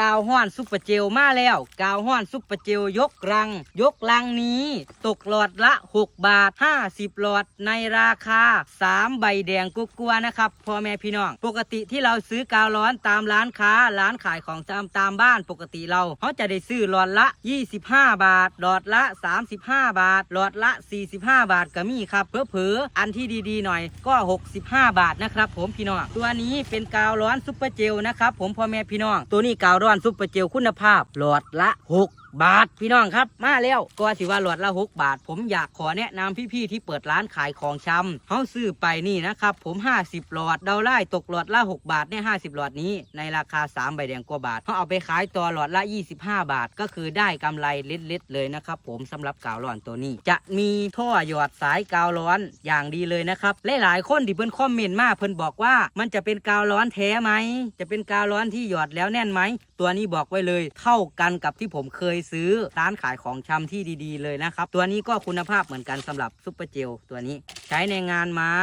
กาวห้อนซุปเปอร์เจลมาแล้ว กาวห้อนซุปเปอร์เจลยกรัง ยกรังนี้ ตกหลอดละ 6 บาท 50 หลอดในราคา 3 ใบแดงกุกลัวๆนะครับพ่อแม่พี่น้อง ปกติที่เราซื้อกาวร้อนตามร้านค้า ร้านขายของตามตามบ้านปกติเราเขาจะได้ซื้อหลอดละ 25 บาท หลอดละ 35 บาท หลอดละ 45 บาทก็มีครับเผลอๆอันที่ดีๆหน่อยก็ 65 บาทนะครับ ผมพี่น้องตัวนี้เป็นกาวร้อนซุปเปอร์เจลนะครับผมพ่อแม่พี่น้องตัวนี้กาวร้อนซุปเปอร์เจลคุณภาพหลอดละ 6 บาทพี่น้องครับมาแล้วก็สิว่าหลอดละ6บาท ผมอยากขอแนะนำพี่ๆที่เปิดร้านขายของชำเขาซื้อไปนี่นะครับผม 50 หลอดเดาไล่ตกหลอดละ 6 บาทเนี่ย50หลอดนี้ในราคา 3 ใบแดงกว่าบาทเขาเอาไปขายตัวหลอดละ 25 บาท ก็คือได้กำไรเล็ดๆเลยนะครับผมสำหรับกาวร้อนตัวนี้ จะมีท่อหยอดสายกาวร้อนอย่างดีเลยนะครับหลายๆคนที่เพิ่นคอมเมนต์มาเพิ่นบอกว่ามันจะเป็นกาวร้อนแท้ไหมจะเป็นกาวร้อนที่หยอดแล้วแน่นไหมตัวนี้บอกไว้เลยเท่ากันกับที่ผมเคยซื้อร้านขายของชำที่ดีๆเลยนะครับ ตัวนี้ก็คุณภาพเหมือนกันสำหรับซุปเปอร์เจลตัวนี้ ใช้ในงานไม้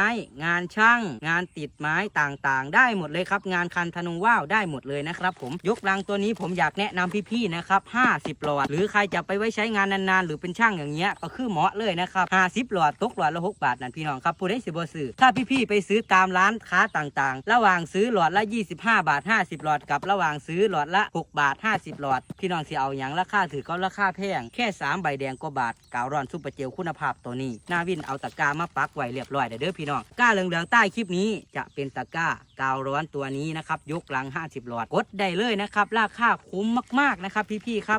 งานช่าง งานติดไม้ต่างๆ ได้หมดเลยครับ งานคันธนูว่าวได้หมดเลยนะครับผมยกรังตัวนี้ผมอยากแนะนำพี่ๆนะครับ50หลอด หรือใครจะไปไว้ใช้งานนานๆ หรือเป็นช่างอย่างเงี้ยก็คือเหมาะเลยนะครับ50หลอดตกหลอดละ6บาทนั่นพี่น้องครับผู้ใดสิบ่ซื้อถ้าพี่ๆไปซื้อตามร้านค้าต่างๆ ระหว่างซื้อหลอดละ 25 บาท 50หลอดกับระหว่างซื้อหลอดละ 6 บาท 50หลอด พี่น้องสิเอาอย่างราคาถือก็ราคาแพงแค่3ใบแดงกว่าบาทกาวร้อนซุปเปอร์เจลคุณภาพตัวนี้หน้าวินเอาตะกร้ามาปักไว้เรียบร้อยเด้อพี่น้องก้าเหลืองๆใต้คลิปนี้จะเป็นตะกร้ากาวร้อนตัวนี้นะครับยกลัง 50 หลอดกดได้เลยนะครับราคาคุ้มมากๆนะครับพี่ๆครับ